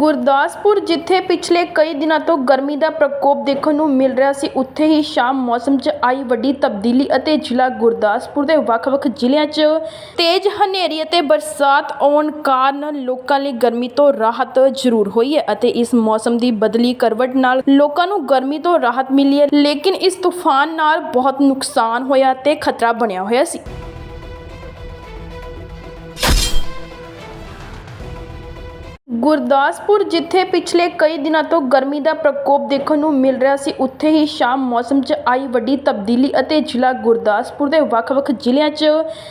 ਗੁਰਦਾਸਪੁਰ, ਜਿੱਥੇ ਪਿਛਲੇ ਕਈ ਦਿਨਾਂ ਤੋਂ ਗਰਮੀ ਦਾ ਪ੍ਰਕੋਪ ਦੇਖਣ ਨੂੰ ਮਿਲ ਰਿਹਾ ਸੀ, ਉੱਥੇ ਹੀ ਸ਼ਾਮ ਮੌਸਮ 'ਚ ਆਈ ਵੱਡੀ ਤਬਦੀਲੀ ਅਤੇ ਜ਼ਿਲ੍ਹਾ ਗੁਰਦਾਸਪੁਰ ਦੇ ਵੱਖ-ਵੱਖ ਜ਼ਿਲ੍ਹਿਆਂ 'ਚ ਤੇਜ਼ ਹਨੇਰੀ ਅਤੇ ਬਰਸਾਤ ਆਉਣ ਕਾਰਨ ਲੋਕਾਂ ਲਈ ਗਰਮੀ ਤੋਂ ਰਾਹਤ ਜ਼ਰੂਰ ਹੋਈ ਹੈ ਅਤੇ ਇਸ ਮੌਸਮ ਦੀ ਬਦਲੀ ਕਰਵਟ ਨਾਲ ਲੋਕਾਂ ਨੂੰ ਗਰਮੀ ਤੋਂ ਰਾਹਤ ਮਿਲੀ ਹੈ, ਲੇਕਿਨ ਇਸ ਤੂਫਾਨ ਨਾਲ ਬਹੁਤ ਨੁਕਸਾਨ ਹੋਇਆ ਤੇ ਖਤਰਾ ਬਣਿਆ ਹੋਇਆ ਸੀ। ਗੁਰਦਾਸਪੁਰ ਜਿੱਥੇ ਪਿਛਲੇ ਕਈ ਦਿਨਾਂ ਤੋਂ ਗਰਮੀ ਦਾ ਪ੍ਰਕੋਪ ਦੇਖਣ ਨੂੰ ਮਿਲ ਰਿਹਾ ਸੀ, ਉੱਥੇ ਹੀ ਸ਼ਾਮ ਮੌਸਮ 'ਚ ਆਈ ਵੱਡੀ ਤਬਦੀਲੀ ਅਤੇ ਜ਼ਿਲ੍ਹਾ ਗੁਰਦਾਸਪੁਰ ਦੇ ਵੱਖ-ਵੱਖ ਜ਼ਿਲ੍ਹਿਆਂ 'ਚ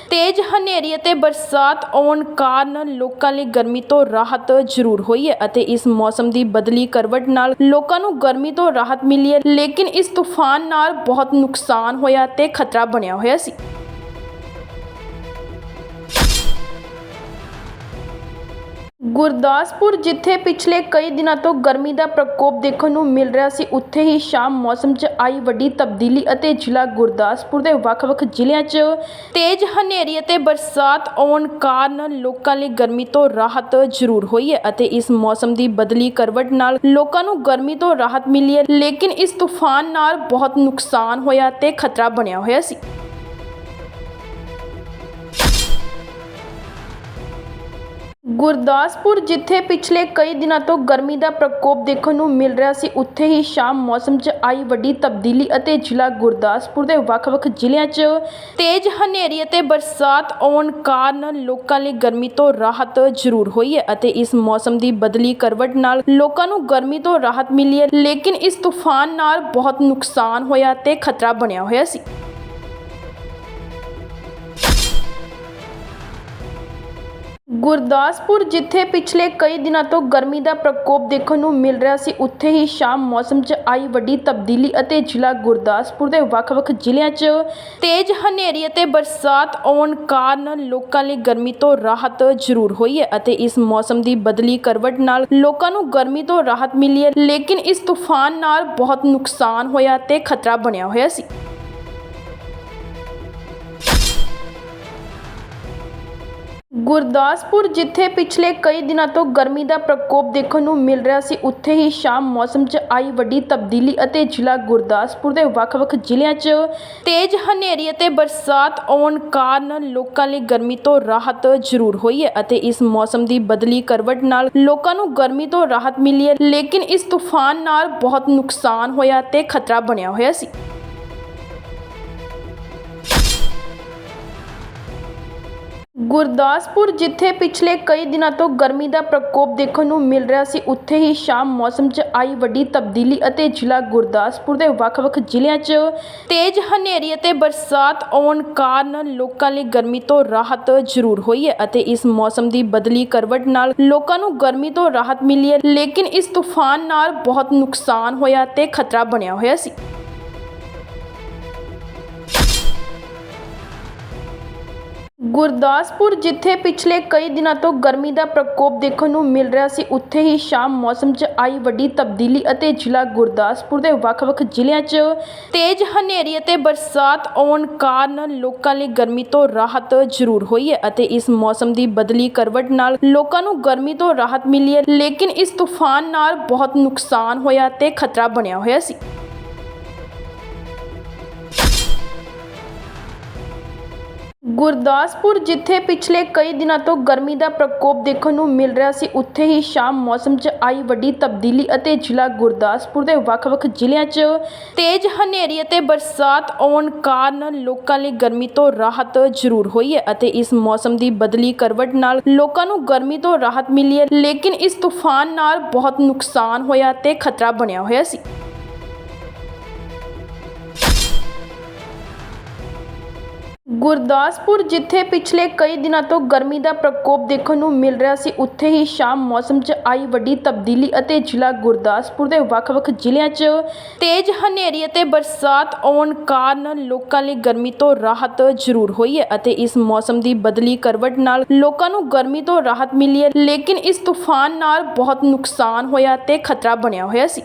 ਤੇਜ਼ ਹਨੇਰੀ ਅਤੇ ਬਰਸਾਤ ਆਉਣ ਕਾਰਨ ਲੋਕਾਂ ਲਈ ਗਰਮੀ ਤੋਂ ਰਾਹਤ ਜ਼ਰੂਰ ਹੋਈ ਹੈ ਅਤੇ ਇਸ ਮੌਸਮ ਦੀ ਬਦਲੀ ਕਰਵਟ ਨਾਲ ਲੋਕਾਂ ਨੂੰ ਗਰਮੀ ਤੋਂ ਰਾਹਤ ਮਿਲੀ ਹੈ, ਲੇਕਿਨ ਇਸ ਤੂਫਾਨ ਨਾਲ ਬਹੁਤ ਨੁਕਸਾਨ ਹੋਇਆ ਤੇ ਖਤਰਾ ਬਣਿਆ ਹੋਇਆ ਸੀ। ਗੁਰਦਾਸਪੁਰ ਜਿੱਥੇ ਪਿਛਲੇ ਕਈ ਦਿਨਾਂ ਤੋਂ ਗਰਮੀ ਦਾ ਪ੍ਰਕੋਪ ਦੇਖਣ ਨੂੰ ਮਿਲ ਰਿਹਾ ਸੀ, ਉੱਥੇ ਹੀ ਸ਼ਾਮ ਮੌਸਮ 'ਚ ਆਈ ਵੱਡੀ ਤਬਦੀਲੀ ਅਤੇ ਜ਼ਿਲ੍ਹਾ ਗੁਰਦਾਸਪੁਰ ਦੇ ਵੱਖ-ਵੱਖ ਜ਼ਿਲ੍ਹਿਆਂ 'ਚ ਤੇਜ਼ ਹਨੇਰੀ ਅਤੇ ਬਰਸਾਤ ਆਉਣ ਕਾਰਨ ਲੋਕਾਂ ਲਈ ਗਰਮੀ ਤੋਂ ਰਾਹਤ ਜ਼ਰੂਰ ਹੋਈ ਹੈ ਅਤੇ ਇਸ ਮੌਸਮ ਦੀ ਬਦਲੀ ਕਰਵਟ ਨਾਲ ਲੋਕਾਂ ਨੂੰ ਗਰਮੀ ਤੋਂ ਰਾਹਤ ਮਿਲੀ ਹੈ, ਲੇਕਿਨ ਇਸ ਤੂਫਾਨ ਨਾਲ ਬਹੁਤ ਨੁਕਸਾਨ ਹੋਇਆ ਤੇ ਖਤਰਾ ਬਣਿਆ ਹੋਇਆ ਸੀ। ਗੁਰਦਾਸਪੁਰ, ਜਿੱਥੇ ਪਿਛਲੇ ਕਈ ਦਿਨਾਂ ਤੋਂ ਗਰਮੀ ਦਾ ਪ੍ਰਕੋਪ ਦੇਖਣ ਨੂੰ ਮਿਲ ਰਿਹਾ ਸੀ, ਉੱਥੇ ਹੀ ਸ਼ਾਮ ਮੌਸਮ 'ਚ ਆਈ ਵੱਡੀ ਤਬਦੀਲੀ ਅਤੇ ਜ਼ਿਲ੍ਹਾ ਗੁਰਦਾਸਪੁਰ ਦੇ ਵੱਖ-ਵੱਖ ਜ਼ਿਲ੍ਹਿਆਂ 'ਚ ਤੇਜ਼ ਹਨੇਰੀ ਅਤੇ ਬਰਸਾਤ ਆਉਣ ਕਾਰਨ ਲੋਕਾਂ ਲਈ ਗਰਮੀ ਤੋਂ ਰਾਹਤ ਜ਼ਰੂਰ ਹੋਈ ਹੈ ਅਤੇ ਇਸ ਮੌਸਮ ਦੀ ਬਦਲੀ ਕਰਵਟ ਨਾਲ ਲੋਕਾਂ ਨੂੰ ਗਰਮੀ ਤੋਂ ਰਾਹਤ ਮਿਲੀ ਹੈ, ਲੇਕਿਨ ਇਸ ਤੂਫਾਨ ਨਾਲ ਬਹੁਤ ਨੁਕਸਾਨ ਹੋਇਆ ਤੇ ਖਤਰਾ ਬਣਿਆ ਹੋਇਆ ਸੀ। ਗੁਰਦਾਸਪੁਰ ਜਿੱਥੇ ਪਿਛਲੇ ਕਈ ਦਿਨਾਂ ਤੋਂ ਗਰਮੀ ਦਾ ਪ੍ਰਕੋਪ ਦੇਖਣ ਨੂੰ ਮਿਲ ਰਿਹਾ ਸੀ, ਉੱਥੇ ਹੀ ਸ਼ਾਮ ਮੌਸਮ 'ਚ ਆਈ ਵੱਡੀ ਤਬਦੀਲੀ ਅਤੇ ਜ਼ਿਲ੍ਹਾ ਗੁਰਦਾਸਪੁਰ ਦੇ ਵੱਖ-ਵੱਖ ਜ਼ਿਲ੍ਹਿਆਂ 'ਚ ਤੇਜ਼ ਹਨੇਰੀ ਅਤੇ ਬਰਸਾਤ ਆਉਣ ਕਾਰਨ ਲੋਕਾਂ ਲਈ ਗਰਮੀ ਤੋਂ ਰਾਹਤ ਜ਼ਰੂਰ ਹੋਈ ਹੈ ਅਤੇ ਇਸ ਮੌਸਮ ਦੀ ਬਦਲੀ ਕਰਵਟ ਨਾਲ ਲੋਕਾਂ ਨੂੰ ਗਰਮੀ ਤੋਂ ਰਾਹਤ ਮਿਲੀ ਹੈ, ਲੇਕਿਨ ਇਸ ਤੂਫਾਨ ਨਾਲ ਬਹੁਤ ਨੁਕਸਾਨ ਹੋਇਆ ਤੇ ਖਤਰਾ ਬਣਿਆ ਹੋਇਆ ਸੀ। ਗੁਰਦਾਸਪੁਰ ਜਿੱਥੇ ਪਿਛਲੇ ਕਈ ਦਿਨਾਂ ਤੋਂ ਗਰਮੀ ਦਾ ਪ੍ਰਕੋਪ ਦੇਖਣ ਨੂੰ ਮਿਲ ਰਿਹਾ ਸੀ, ਉੱਥੇ ਹੀ ਸ਼ਾਮ ਮੌਸਮ 'ਚ ਆਈ ਵੱਡੀ ਤਬਦੀਲੀ ਅਤੇ ਜ਼ਿਲ੍ਹਾ ਗੁਰਦਾਸਪੁਰ ਦੇ ਵੱਖ-ਵੱਖ ਜ਼ਿਲ੍ਹਿਆਂ 'ਚ ਤੇਜ਼ ਹਨੇਰੀ ਅਤੇ ਬਰਸਾਤ ਆਉਣ ਕਾਰਨ ਲੋਕਾਂ ਲਈ ਗਰਮੀ ਤੋਂ ਰਾਹਤ ਜ਼ਰੂਰ ਹੋਈ ਹੈ ਅਤੇ ਇਸ ਮੌਸਮ ਦੀ ਬਦਲੀ ਕਰਵਟ ਨਾਲ ਲੋਕਾਂ ਨੂੰ ਗਰਮੀ ਤੋਂ ਰਾਹਤ ਮਿਲੀ ਹੈ, ਲੇਕਿਨ ਇਸ ਤੂਫਾਨ ਨਾਲ ਬਹੁਤ ਨੁਕਸਾਨ ਹੋਇਆ ਤੇ ਖਤਰਾ ਬਣਿਆ ਹੋਇਆ ਸੀ। ਗੁਰਦਾਸਪੁਰ ਜਿੱਥੇ ਪਿਛਲੇ ਕਈ ਦਿਨਾਂ ਤੋਂ ਗਰਮੀ ਦਾ ਪ੍ਰਕੋਪ ਦੇਖਣ ਨੂੰ ਮਿਲ ਰਿਹਾ ਸੀ, ਉੱਥੇ ਹੀ ਸ਼ਾਮ ਮੌਸਮ 'ਚ ਆਈ ਵੱਡੀ ਤਬਦੀਲੀ ਅਤੇ ਜ਼ਿਲ੍ਹਾ ਗੁਰਦਾਸਪੁਰ ਦੇ ਵੱਖ-ਵੱਖ ਜ਼ਿਲ੍ਹਿਆਂ 'ਚ ਤੇਜ਼ ਹਨੇਰੀ ਅਤੇ ਬਰਸਾਤ ਆਉਣ ਕਾਰਨ ਲੋਕਾਂ ਲਈ ਗਰਮੀ ਤੋਂ ਰਾਹਤ ਜ਼ਰੂਰ ਹੋਈ ਹੈ ਅਤੇ ਇਸ ਮੌਸਮ ਦੀ ਬਦਲੀ ਕਰਵਟ ਨਾਲ ਲੋਕਾਂ ਨੂੰ ਗਰਮੀ ਤੋਂ ਰਾਹਤ ਮਿਲੀ ਹੈ, ਲੇਕਿਨ ਇਸ ਤੂਫਾਨ ਨਾਲ ਬਹੁਤ ਨੁਕਸਾਨ ਹੋਇਆ ਤੇ ਖਤਰਾ ਬਣਿਆ ਹੋਇਆ ਸੀ। ਗੁਰਦਾਸਪੁਰ, ਜਿੱਥੇ ਪਿਛਲੇ ਕਈ ਦਿਨਾਂ ਤੋਂ ਗਰਮੀ ਦਾ ਪ੍ਰਕੋਪ ਦੇਖਣ ਨੂੰ ਮਿਲ ਰਿਹਾ ਸੀ, ਉੱਥੇ ਹੀ ਸ਼ਾਮ ਮੌਸਮ 'ਚ ਆਈ ਵੱਡੀ ਤਬਦੀਲੀ ਅਤੇ ਜ਼ਿਲ੍ਹਾ ਗੁਰਦਾਸਪੁਰ ਦੇ ਵੱਖ-ਵੱਖ ਜ਼ਿਲ੍ਹਿਆਂ 'ਚ ਤੇਜ਼ ਹਨੇਰੀ ਅਤੇ ਬਰਸਾਤ ਆਉਣ ਕਾਰਨ ਲੋਕਾਂ ਲਈ ਗਰਮੀ ਤੋਂ ਰਾਹਤ ਜ਼ਰੂਰ ਹੋਈ ਹੈ ਅਤੇ ਇਸ ਮੌਸਮ ਦੀ ਬਦਲੀ ਕਰਵਟ ਨਾਲ ਲੋਕਾਂ ਨੂੰ ਗਰਮੀ ਤੋਂ ਰਾਹਤ ਮਿਲੀ ਹੈ, ਲੇਕਿਨ ਇਸ ਤੂਫਾਨ ਨਾਲ ਬਹੁਤ ਨੁਕਸਾਨ ਹੋਇਆ ਤੇ ਖਤਰਾ ਬਣਿਆ ਹੋਇਆ ਸੀ। ਗੁਰਦਾਸਪੁਰ, ਜਿੱਥੇ ਪਿਛਲੇ ਕਈ ਦਿਨਾਂ ਤੋਂ ਗਰਮੀ ਦਾ ਪ੍ਰਕੋਪ ਦੇਖਣ ਨੂੰ ਮਿਲ ਰਿਹਾ ਸੀ, ਉੱਥੇ ਹੀ ਸ਼ਾਮ ਮੌਸਮ 'ਚ ਆਈ ਵੱਡੀ ਤਬਦੀਲੀ ਅਤੇ ਜ਼ਿਲ੍ਹਾ ਗੁਰਦਾਸਪੁਰ ਦੇ ਵੱਖ-ਵੱਖ ਜ਼ਿਲ੍ਹਿਆਂ 'ਚ ਤੇਜ਼ ਹਨੇਰੀ ਅਤੇ ਬਰਸਾਤ ਆਉਣ ਕਾਰਨ ਲੋਕਾਂ ਲਈ ਗਰਮੀ ਤੋਂ ਰਾਹਤ ਜ਼ਰੂਰ ਹੋਈ ਹੈ ਅਤੇ ਇਸ ਮੌਸਮ ਦੀ ਬਦਲੀ ਕਰਵਟ ਨਾਲ ਲੋਕਾਂ ਨੂੰ ਗਰਮੀ ਤੋਂ ਰਾਹਤ ਮਿਲੀ ਹੈ, ਲੇਕਿਨ ਇਸ ਤੂਫਾਨ ਨਾਲ ਬਹੁਤ ਨੁਕਸਾਨ ਹੋਇਆ ਤੇ ਖਤਰਾ ਬਣਿਆ ਹੋਇਆ ਸੀ। ਗੁਰਦਾਸਪੁਰ ਜਿੱਥੇ ਪਿਛਲੇ ਕਈ ਦਿਨਾਂ ਤੋਂ ਗਰਮੀ ਦਾ ਪ੍ਰਕੋਪ ਦੇਖਣ ਨੂੰ ਮਿਲ ਰਿਹਾ ਸੀ, ਉੱਥੇ ਹੀ ਸ਼ਾਮ ਮੌਸਮ 'ਚ ਆਈ ਵੱਡੀ ਤਬਦੀਲੀ ਅਤੇ ਜ਼ਿਲ੍ਹਾ ਗੁਰਦਾਸਪੁਰ ਦੇ ਵੱਖ-ਵੱਖ ਜ਼ਿਲ੍ਹਿਆਂ 'ਚ ਤੇਜ਼ ਹਨੇਰੀ ਅਤੇ ਬਰਸਾਤ ਆਉਣ ਕਾਰਨ ਲੋਕਾਂ ਲਈ ਗਰਮੀ ਤੋਂ ਰਾਹਤ ਜ਼ਰੂਰ ਹੋਈ ਹੈ ਅਤੇ ਇਸ ਮੌਸਮ ਦੀ ਬਦਲੀ ਕਰਵਟ ਨਾਲ ਲੋਕਾਂ ਨੂੰ ਗਰਮੀ ਤੋਂ ਰਾਹਤ ਮਿਲੀ ਹੈ, ਲੇਕਿਨ ਇਸ ਤੂਫਾਨ ਨਾਲ ਬਹੁਤ ਨੁਕਸਾਨ ਹੋਇਆ ਤੇ ਖਤਰਾ ਬਣਿਆ ਹੋਇਆ ਸੀ।